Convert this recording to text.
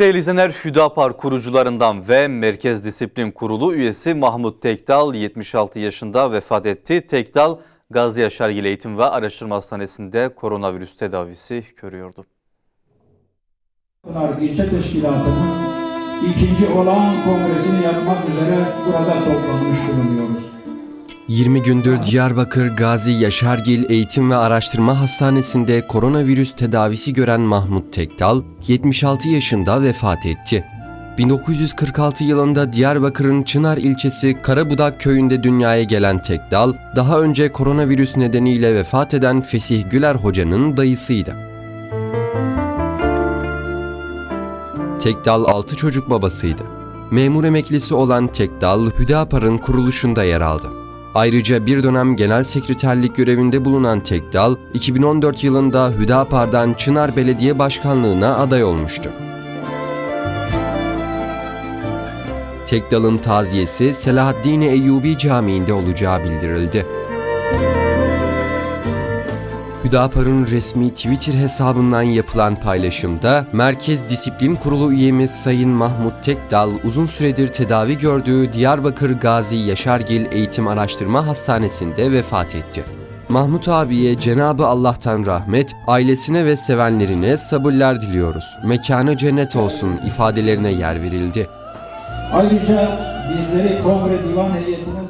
Değerli izleyenler, Hüdapar kurucularından ve Merkez Disiplin Kurulu üyesi Mahmut Tekdal 76 yaşında vefat etti. Tekdal, Gazi Yaşargil Eğitim ve Araştırma Hastanesi'nde koronavirüs tedavisi görüyordu. İlçe Teşkilatı'nın ikinci olağan kongresini yapmak üzere burada toplanmış bulunuyoruz. 20 gündür Diyarbakır Gazi Yaşargil Eğitim ve Araştırma Hastanesi'nde koronavirüs tedavisi gören Mahmut Tekdal 76 yaşında vefat etti. 1946 yılında Diyarbakır'ın Çınar ilçesi Karabudak köyünde dünyaya gelen Tekdal, daha önce koronavirüs nedeniyle vefat eden Fesih Güler Hoca'nın dayısıydı. Tekdal 6 çocuk babasıydı. Memur emeklisi olan Tekdal, Hüdapar'ın kuruluşunda yer aldı. Ayrıca bir dönem genel sekreterlik görevinde bulunan Tekdal, 2014 yılında Hüdapar'dan Çınar Belediye Başkanlığına aday olmuştu. Tekdal'ın taziyesi Selahaddin Eyyubi Camii'nde olacağı bildirildi. Hüdapar'ın resmi Twitter hesabından yapılan paylaşımda Merkez Disiplin Kurulu üyemiz Sayın Mahmut Tekdal uzun süredir tedavi gördüğü Diyarbakır Gazi Yaşargil Eğitim Araştırma Hastanesi'nde vefat etti. Mahmut abiye Cenabı Allah'tan rahmet, ailesine ve sevenlerine sabırlar diliyoruz. Mekanı cennet olsun ifadelerine yer verildi. Ayrıca bizleri kongre divan heyetine